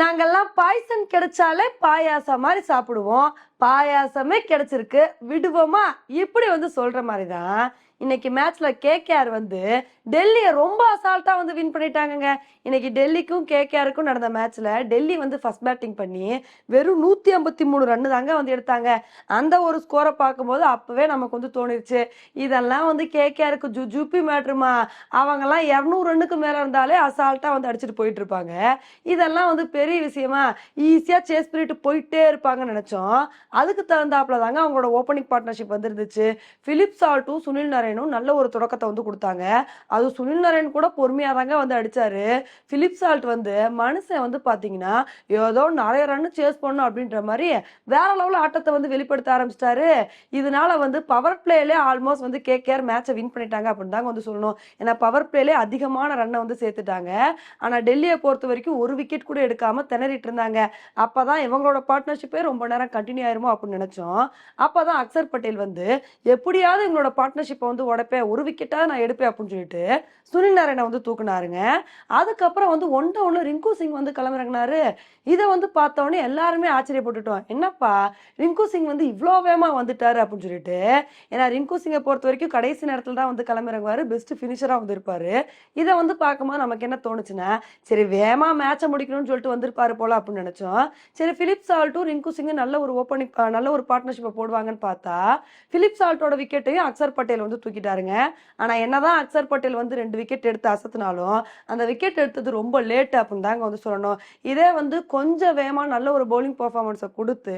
நாங்கெல்லாம் பாய்சன் கிடைச்சாலே பாயாசம் மாதிரி சாப்பிடுவோம். பாயாசமே கிடைச்சிருக்கு. விடுவோமா? இப்படி வந்து சொல்ற மாதிரி தான் இன்னைக்கு மேட்ச்ல கேகேஆர் வந்து டெல்லியை ரொம்ப அசால்ட்டா வந்து வின் பண்ணிட்டாங்கங்க. இன்னைக்கு டெல்லிக்கும் கேகேஆருக்கும் நடந்த மேட்ச்ல டெல்லி வந்து ஃபர்ஸ்ட் பேட்டிங் பண்ணி வெறும் நூத்தி ஐம்பத்தி மூணு ரன்னு தாங்க வந்து எடுத்தாங்க. அந்த ஒரு ஸ்கோரை பார்க்கும்போது அப்பவே நமக்கு வந்து தோணிருச்சு. இதெல்லாம் வந்து கேகேஆருக்கு ஜு ஜூபி மேட்ருமா? அவங்கெல்லாம் இரநூறு ரன்னுக்கு மேல இருந்தாலே அசால்ட்டா வந்து அடிச்சுட்டு போயிட்டு இருப்பாங்க. இதெல்லாம் வந்து பெரிய விஷயமா ஈஸியா சேஸ் பண்ணிட்டு போயிட்டே இருப்பாங்கன்னு நினைச்சோம். அதுக்கு தகுந்தாப்புல தாங்க அவங்களோட ஓப்பனிங் பார்ட்னர்ஷிப் வந்துருந்துச்சு. பிலிப் சால்ட்டும் சுனில் நரேனும் நல்ல ஒரு தொடக்கத்தை வந்து கொடுத்தாங்க. அது சுனில் நரேன் கூட பொறுமையாக தாங்க வந்து அடிச்சாரு. பிலிப் சால்ட் வந்து மனுஷன் வந்து பார்த்தீங்கன்னா ஏதோ நிறைய ரன் சேஸ் பண்ணும் அப்படின்ற மாதிரி வேற லெவலில் ஆட்டத்தை வந்து வெளிப்படுத்த ஆரம்பிச்சிட்டாரு. இதனால வந்து பவர் பிளேலே ஆல்மோஸ்ட் வந்து கேகேஆர் மேட்சை வின் பண்ணிட்டாங்க அப்படின்னு தாங்க வந்து சொல்லணும். ஏன்னா பவர் பிளேலே அதிகமான ரன்னை வந்து சேர்த்துட்டாங்க. ஆனால் டெல்லியை பொறுத்த வரைக்கும் ஒரு விக்கெட் கூட எடுக்காமல் திணறிட்டு இருந்தாங்க. அப்போ தான் இவங்களோட பார்ட்னர்ஷிப்பே ரொம்ப நேரம் கண்டினியூ ஆயிருமோ அப்படின்னு நினைச்சோம். அப்பதான் அக்சர் பட்டேல் வந்து எப்படியாவது எங்களோட பார்ட்னர்ஷிப்பை வந்து உடைப்பேன் ஒரு விக்கெட்டா நான் எடுப்பேன் அப்படின்னு சொல்லிட்டு சுனில் நாராயணை வந்து தூக்குனாருங்க. அதுக்கப்புறம் வந்து ஒன் ஒன்று ரிங்கு சிங் வந்து கிளம்பிறங்கினாரு. இதை வந்து பார்த்தோன்னே எல்லாருமே ஆச்சரியப்பட்டுட்டோம். என்னப்பா ரிங்கு சிங் வந்து இவ்வளோ வேகமாக வந்துட்டாரு அப்படின்னு சொல்லிட்டு. ஏன்னா ரிங்கு சிங்கை பொறுத்த வரைக்கும் கடைசி நேரத்தில் தான் வந்து கிளம்பிறங்குவாரு பெஸ்ட் ஃபினிஷராக வந்து இருப்பாரு. இதை வந்து பார்க்கும்போது நமக்கு என்ன தோணுச்சுன்னா சரி வேகமாக மேட்சை முடிக்கணும்னு சொல்லிட்டு வந்திருப்பாரு போல அப்படின்னு நினைச்சோம். சரி பிலிப் சால்ட்டும் ரிங்கு சிங்கும் நல்ல ஒரு ஓப்பனிங் நல்ல ஒரு பார்ட்னர்ஷிப்பை போடுவாங்கன்னு பார்த்தா பிலிப் சால்ட்டோட விக்கெட்டையும் அக்சர் பட்டேல் வந்து தூக்கிட்டாருங்க. ஆனா என்னதான் அக்சர் பட்டேல் வந்து ரெண்டு விக்கெட் எடுத்து அசத்தினாலும் அந்த விக்கெட் எடுத்தது ரொம்ப லேட் அப்படின்னு தாங்க வந்து சொல்லணும். இதே வந்து கொஞ்சம் வேகமாக நல்ல ஒரு பவுலிங் பர்ஃபார்மன்ஸை கொடுத்து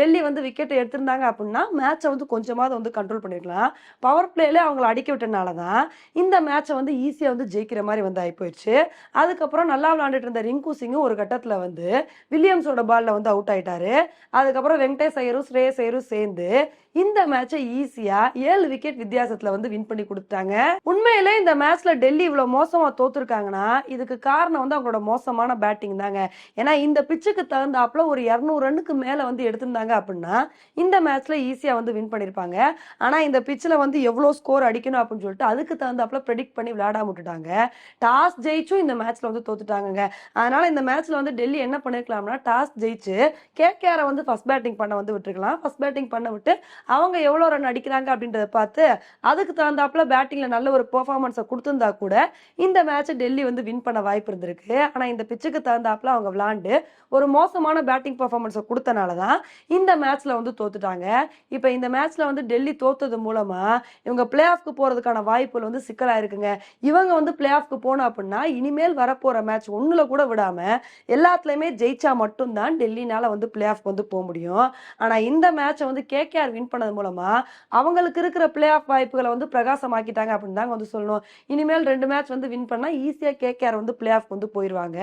டெல்லி வந்து விக்கெட் எடுத்திருந்தாங்க அப்படின்னா மேட்சை வந்து கொஞ்சமாவது வந்து கண்ட்ரோல் பண்ணிருக்கலாம். பவர் பிளேல அவங்கள அடிக்க விட்டனால தான் இந்த மேட்சை வந்து ஈஸியாக வந்து ஜெயிக்கிற மாதிரி வந்து ஆகி போயிடுச்சு அதுக்கப்புறம் நல்லா விளாண்டுட்டு இருந்த ரிங்கு சிங்கும் ஒரு கட்டத்தில் வந்து வில்லியம்ஸோட பால்ல வந்து அவுட் ஆயிட்டாரு. அதுக்கப்புறம் வெங்கடேஷ் ஐயரும் ஸ்ரேயஸ் ஐயரும் சேர்ந்து இந்த மேட்சை ஈஸியா ஏழு விக்கெட் வித்தியாசத்துல வந்து வின் பண்ணி கொடுத்தாங்க உண்மையிலே இந்த மேட்ச்ல டெல்லி இவ்வளவு மோசமா தோத்துருக்காங்கன்னா இதுக்கு காரணம் வந்து அவங்களோட மோசமான பேட்டிங் தாங்க. ஏன்னா இந்த பிச்சுக்கு தகுந்தாப்புல ஒரு இரநூறு ரன்னுக்கு மேல வந்து எடுத்திருந்தாங்க அப்படின்னா இந்த மேட்ச்ல ஈஸியா வந்து வின் பண்ணிருப்பாங்க. ஆனா இந்த பிச்சில் வந்து எவ்வளவு ஸ்கோர் அடிக்கணும் அப்படின்னு சொல்லிட்டு அதுக்கு தகுந்தாப்புல ப்ரெடிக்ட் பண்ணி விளையாடாம விட்டுட்டாங்க. டாஸ் ஜெயிச்சும் இந்த மேட்ச்ல வந்து தோத்துட்டாங்க அதனால இந்த மேட்ச்ல வந்து டெல்லி என்ன பண்ணிருக்கலாம்னா டாஸ் ஜெயிச்சு கேகேஆரை வந்து ஃபர்ஸ்ட் பேட்டிங் பண்ண வந்து விட்டுருக்கலாம். ஃபர்ஸ்ட் பேட்டிங் பண்ண விட்டு அவங்க எவ்வளோ ரன் அடிக்கிறாங்க அப்படின்றத பார்த்து அதுக்கு தகுந்தாப்புல பேட்டிங்கில் நல்ல ஒரு பெர்ஃபார்மன்ஸை கொடுத்துருந்தா கூட இந்த மேட்ச்சை டெல்லி வந்து வின் பண்ண வாய்ப்பு இருந்திருக்கு. ஆனால் இந்த பிச்சுக்கு தகுந்தாப்புல அவங்க விளாண்டு ஒரு மோசமான பேட்டிங் பர்ஃபார்மன்ஸை கொடுத்தனால தான் இந்த மேட்ச்சில் வந்து தோத்துட்டாங்க. இப்போ இந்த மேட்ச்சில் வந்து டெல்லி தோத்தது மூலமாக இவங்க பிளே ஆஃப்க்கு போகிறதுக்கான வாய்ப்புகள் வந்து சிக்கலா இருக்குங்க இவங்க வந்து பிளே ஆஃப்க்கு போனோம் அப்படின்னா இனிமேல் வரப்போகிற மேட்ச் ஒன்றில் கூட விடாமல் எல்லாத்துலேயுமே ஜெயிச்சா மட்டும்தான் டெல்லினால் வந்து பிளே ஆஃப் வந்து போக முடியும். ஆனால் இந்த மேட்சை வந்து கேகேஆர் வின் பண்ணது மூலமா அவங்களுக்கு இருக்கிற பிளே ஆஃப் வாய்ப்புகளை வந்து பிரகாசமாக்கிட்டாங்க அப்படின்னு தாங்க வந்து சொல்லணும். இனிமேல் ரெண்டு மேட்ச் வந்து வின் பண்ணா ஈஸியா கேகேஆர் வந்து பிளே ஆஃப் வந்து போயிருவாங்க.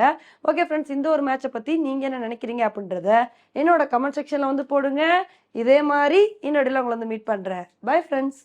ஓகே ஃப்ரெண்ட்ஸ் இந்த ஒரு மேட்சை பத்தி நீங்க என்ன நினைக்கிறீங்க அப்படின்றத என்னோட கமெண்ட் செக்ஷன்ல வந்து போடுங்க. இதே மாதிரி இன்னொடையில் உங்களை வந்து மீட் பண்றேன். Bye friends